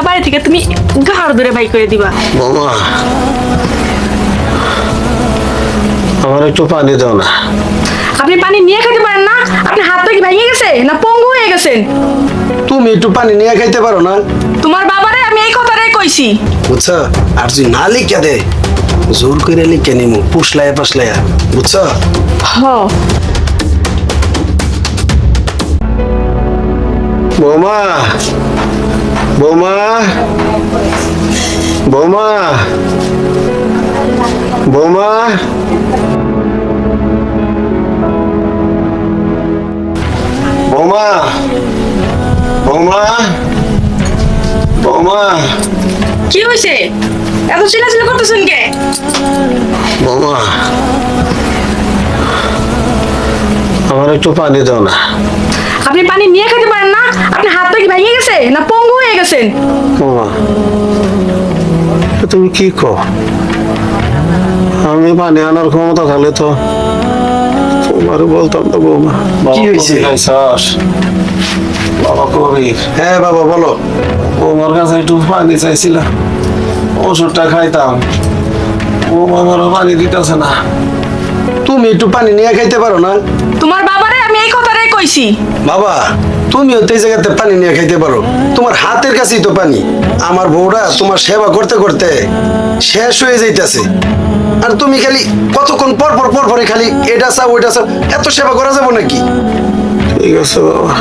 লাগলে বাড়ি থেকে তুমি ঘাড় ধরে বাই করে দিবা। মামা আমার একটু পানি দাও না। আপনি পানি নিয়ে খেতে পারেন না? আপনি হাতটা কি ভেঙে গেছে না পঙ্গু হয়ে গেছেন তুমি একটু পানি নিয়ে খাইতে পারো না। তোমার বাবারে আমি এই কথাটাই কইছি। বুঝছ? আর যদি না লিখে দে। জোর করে লিখে নিমু পুষলাইয়া পাসলাইয়া বুঝছ? হ বৌমা বৌমা বৌমা বৌমা। বৌমা বৌমা বৌমা। কি হয়েছে এত চিল্লাচিল্লি করতেছেন কে? বৌমা আমার একটু পানি দাও না। আপনি পানি নিয়ে খেতে পারেন না আপনি হাতটা কি ভেঙে গেছে না পঙ্গু হয়ে গেছেন? তুমি কি কো আমি পানি আনার ক্ষমতা থাকলে তো তোমার বলতাম তো বৌমা। কি হয়েছে? বাবা কবির। হ্যাঁ বাবা বলো। বৌমার কাছে একটু পানি চাইছিলাম। ওষুধটা খাইতাম। বৌমা আমারও পানি দিতেছে না। তুমি একটু পানি নিয়ে খাইতে পারো না? তোমার বাবারে আমি এই কথাটাই কইছি। বাবা তুমিও তো এই জায়গাতে পানি নিয়ে খাইতে পারো। তোমার হাতের কাছেই তো পানি। আমার বউরা তোমার সেবা করতে করতে শেষ হয়ে যাইতেছে। আর তুমি খালি কতক্ষণ পর পর পর পরে খালি এটা চাও ওইটা চাও এত সেবা করা যাবে নাকি? ঠিক আছে বাবা।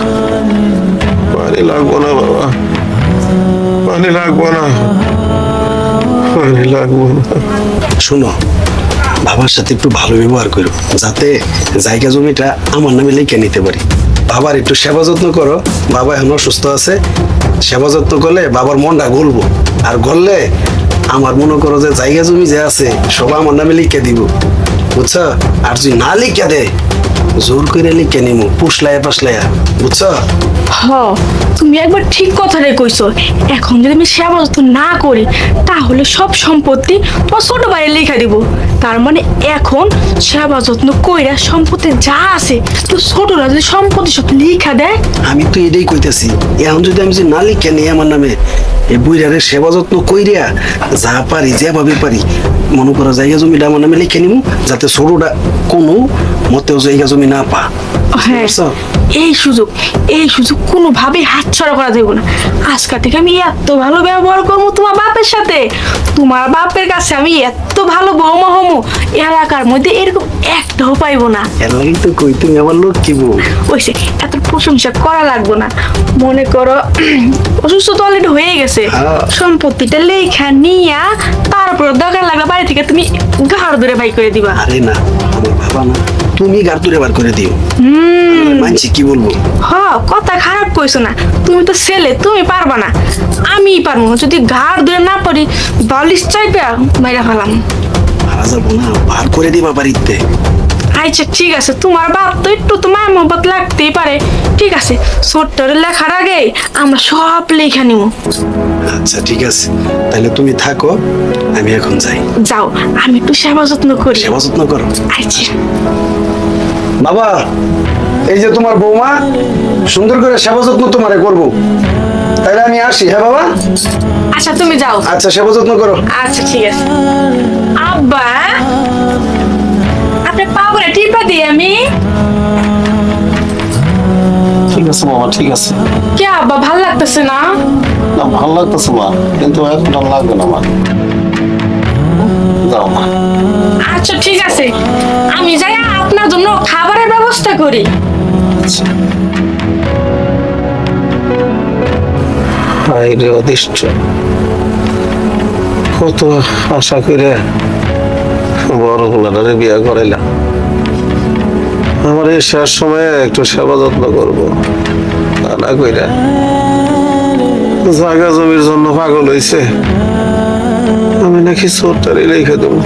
পানি লাগবো না বাবা। পানি লাগবো না। পানি লাগবো না। শুনো বাবার সাথে একটু ভালো ব্যবহার করো যাতে জায়গা জমিটা আমার নামে লিখে নিতে পারি। বাবার একটু সেবা যত্ন করো। বাবা এখন সুস্থ আছে। সেবা যত্ন করলে বাবার মনটা গলবো। আর গললে আমার মনে করো যে জায়গা জমি যে আছে সবাই আমার নামে লিখে দিব। বুঝছ? আর তুই না লিখে দে, জোর করে লিখে নিমু পুষলাইয়া পাসলাইয়া বুঝছ? হ, তুমি একবার ঠিক কথাটাই কইছো। এখন যদি আমি সেবা যত্ন না করি, তাহলে সব সম্পত্তি তোমার ছোট ভাইয়ের লেখা দিব। তার মানে এখন সেবা যত্ন কইরা সম্পত্তি যা আছে, তো ছোটরা যদি সম্পত্তি সব লিখা দেয়? আমি তো এটাই কইতেছি, এখন যদি আমি যে না লিখে নিই আমার নামে এই বুইরারে সেবা যত্ন কইরা যা পারি, যেভাবে পারি, মনে করো জায়গা জমিটা আমার নামে লিখে নিমু, যাতে ছোটটা কোনো মতেও জায়গা জমি না পা। হ্যাঁ এই সুযোগ এই সুযোগ কোনোভাবেই হাতছাড়া করা যাবে না। আজকাল থেকে আমি এত ভালো ব্যবহার করব তোমার বাপের সাথে। তোমার বাপের কাছে আমি এত ভালো বৌমা হমু এলাকার মধ্যে এরকম একটাও পাইবো না। লাগেই তো কই তুমি আমার লোক কি বউ? ওইসে এত প্রশংসা করা লাগবো না। মনে করো অসুস্থ তো অলরেডি হয়ে গেছে। হ্যাঁ। সম্পত্তিটা লেখা নিয়া তারপর দরকার লাগলে বাড়ি থেকে তুমি ঘাড় ধরে বাই করে দিবা। আরে না আমার বাবা না। তুমি গার তুলে বার করে দিও। হুম। মানছি কি বলব? হ কথা খারাপ কইছো না। তুমি তো ছেলে তুমি পারবা না। আমি পারব যদি ঘাড় ধরে না পারি বালিশ চাইপে মাইরা ফেলাম। মারা যাব না বার করে দিবা বাড়িতে। আচ্ছা ঠিক আছে তোমার বাপ তো একটু তোমার মোহব্বত লাগতেই পারে। ঠিক আছে ছোট্টরে লেখার আগে আমরা সব লেখা নিব আচ্ছা ঠিক আছে। তাহলে তুমি থাকো আমি এখন যাই। যাও আমি একটু সেবা যত্ন করি। সেবা যত্ন করো। আচ্ছা। বাবা এই যে তোমার বৌমা সুন্দর করে সেবা যত্ন তোমারে করব। তাহলে আমি আসি হ্যাঁ বাবা? আচ্ছা তুমি যাও। আচ্ছা সেবা যত্ন করো। আচ্ছা ঠিক আছে। আব্বা আপনি টিপা দিই আমি। ঠিক আছে ঠিক আছে। কে আব্বা ভালো লাগতেছে না? না ভালো লাগতেছে মা কিন্তু এখন আর লাগবে না মা। যাও মা। আচ্ছা ঠিক আছে। আমি যাই আপনার জন্য খাবারের ব্যবস্থা করি। আচ্ছা। অদিষ্ট। কত আশা করে বড় গুলারে বিয়া করাইলাম। আমার এই শেষ সময়ে একটু সেবা যত্ন করব। তা না কইরা জায়গা জমির জন্য পাগল হইছে। আমি নাকি চোরটারি রেখে দেবো।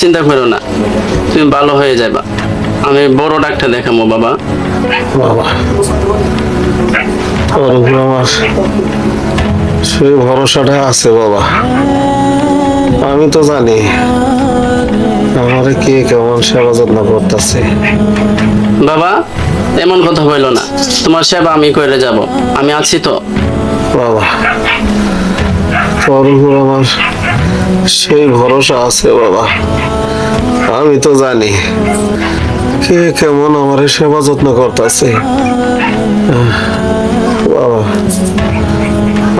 চিন্তা করো না তুমি ভালো হয়ে যাবা। আমি বড় ডাক্তার দেখাবো বাবা। বাবা তোর উপর আমার সেই ভরসাটা আছে বাবা। আমি তো জানি আমার কে কেমন সেবা যত্ন করতেছে। বাবা এমন কথা বলল না। তোমার সেবা আমি করে যাব। আমি আছি তো। বাবা তোর উপর আমার সেই ভরসা আছে বাবা। আমি তো জানি কে কেমন আমার সেবা যত্ন করতেছে। বাবা,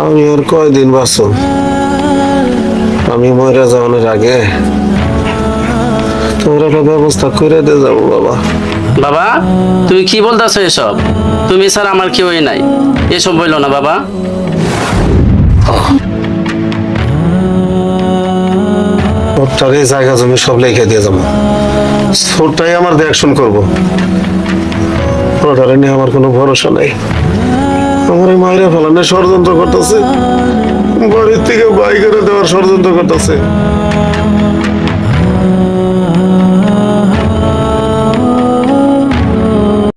আমি আর কয়দিন বাঁচব? আমি মরে যাওয়ানোর আগে তোর একটা ব্যবস্থা করে দিয়ে যাব বাবা। বাবা, তুমি কি বলতেছো এসব? তুমি স্যার আমার কেউই নাই। এসব বলল না বাবা। এই জায়গা জমি সব লিখে দিয়ে যাব। ওটাই আমার দেখশন করব। ওটারে নিয়ে আমার কোনো ভরসা নাই। আমার এই মায়েরা ফেলানো ষড়যন্ত্র করতেছে। বাড়ির থেকে বাই করে দেওয়ার ষড়যন্ত্র করতেছে।